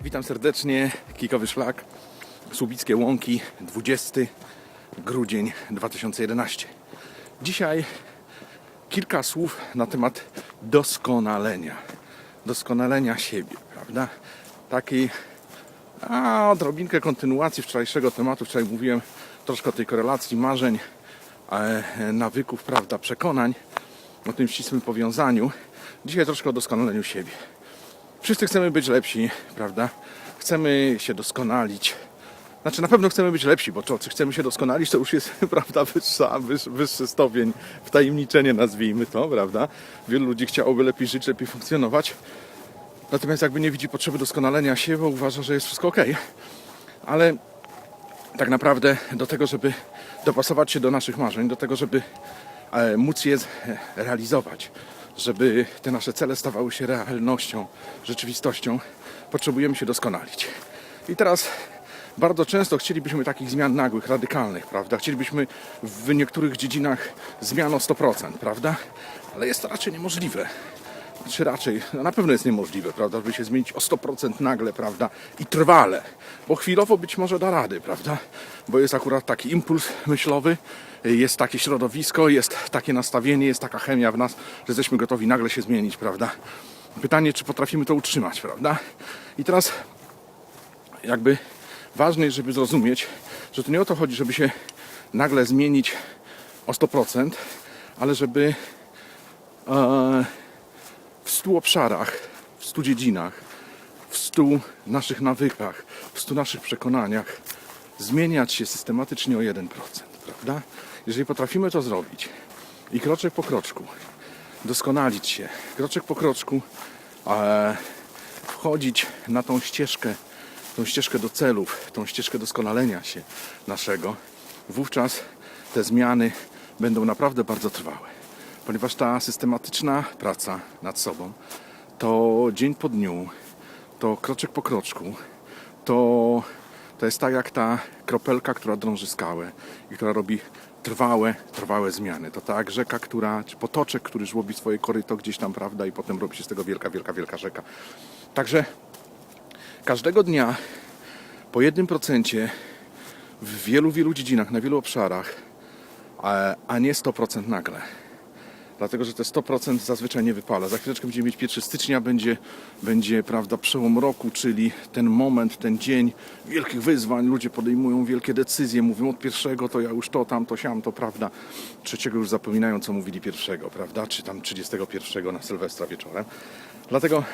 Witam serdecznie, Kikowy Szlak, Słubickie Łąki, 20 grudzień 2011. Dzisiaj kilka słów na temat doskonalenia. Doskonalenia siebie, prawda? Takiej a, odrobinkę kontynuacji wczorajszego tematu. Wczoraj mówiłem troszkę o tej korelacji marzeń, e, nawyków, prawda, przekonań, o tym ścisłym powiązaniu. Dzisiaj troszkę o doskonaleniu siebie. Wszyscy chcemy być lepsi, prawda? Chcemy się doskonalić. Znaczy na pewno chcemy być lepsi, bo to, czy chcemy się doskonalić, to już jest, prawda, wyższa, wyż, wyższy stopień wtajemniczenie, nazwijmy to, prawda? Wielu ludzi chciałoby lepiej żyć, lepiej funkcjonować. Natomiast jakby nie widzi potrzeby doskonalenia się, bo uważa, że jest wszystko ok. Ale tak naprawdę do tego, żeby dopasować się do naszych marzeń, do tego, żeby e, móc je e, realizować, żeby te nasze cele stawały się realnością, rzeczywistością, potrzebujemy się doskonalić. I teraz bardzo często chcielibyśmy takich zmian nagłych, radykalnych, prawda? Chcielibyśmy w niektórych dziedzinach zmian o 100%, prawda? Ale jest to raczej niemożliwe czy raczej, no na pewno jest niemożliwe, prawda, żeby się zmienić o 100% nagle, prawda, i trwale, bo chwilowo być może da rady, prawda, bo jest akurat taki impuls myślowy, jest takie środowisko, jest takie nastawienie, jest taka chemia w nas, że jesteśmy gotowi nagle się zmienić, prawda. Pytanie, czy potrafimy to utrzymać, prawda. I teraz jakby ważne jest, żeby zrozumieć, że to nie o to chodzi, żeby się nagle zmienić o 100%, ale żeby e, w stu obszarach, w stu dziedzinach, w stu naszych nawykach, w stu naszych przekonaniach zmieniać się systematycznie o 1%, prawda? Jeżeli potrafimy to zrobić i kroczek po kroczku doskonalić się, kroczek po kroczku e, wchodzić na tą ścieżkę, tą ścieżkę do celów, tą ścieżkę doskonalenia się naszego, wówczas te zmiany będą naprawdę bardzo trwałe ponieważ ta systematyczna praca nad sobą to dzień po dniu, to kroczek po kroczku, to, to jest tak jak ta kropelka, która drąży skałę i która robi trwałe, trwałe zmiany. To tak rzeka, która, czy potoczek, który żłobi swoje koryto gdzieś tam, prawda, i potem robi się z tego wielka, wielka, wielka rzeka. Także każdego dnia po jednym procencie w wielu, wielu dziedzinach, na wielu obszarach, a, nie 100% nagle dlatego że te 100% zazwyczaj nie wypala. Za chwileczkę będziemy mieć 1 stycznia, będzie, będzie prawda, przełom roku, czyli ten moment, ten dzień wielkich wyzwań. Ludzie podejmują wielkie decyzje, mówią od pierwszego to ja już to, tamto, siam, to prawda. Trzeciego już zapominają, co mówili pierwszego, prawda, czy tam 31 na Sylwestra wieczorem. Dlatego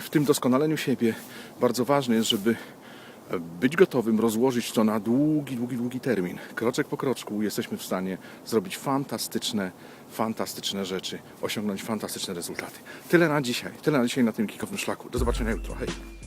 w tym doskonaleniu siebie bardzo ważne jest, żeby być gotowym rozłożyć to na długi, długi, długi termin. Kroczek po kroczku jesteśmy w stanie zrobić fantastyczne, fantastyczne rzeczy, osiągnąć fantastyczne rezultaty. Tyle na dzisiaj, tyle na dzisiaj na tym kikowym szlaku. Do zobaczenia jutro. Hej!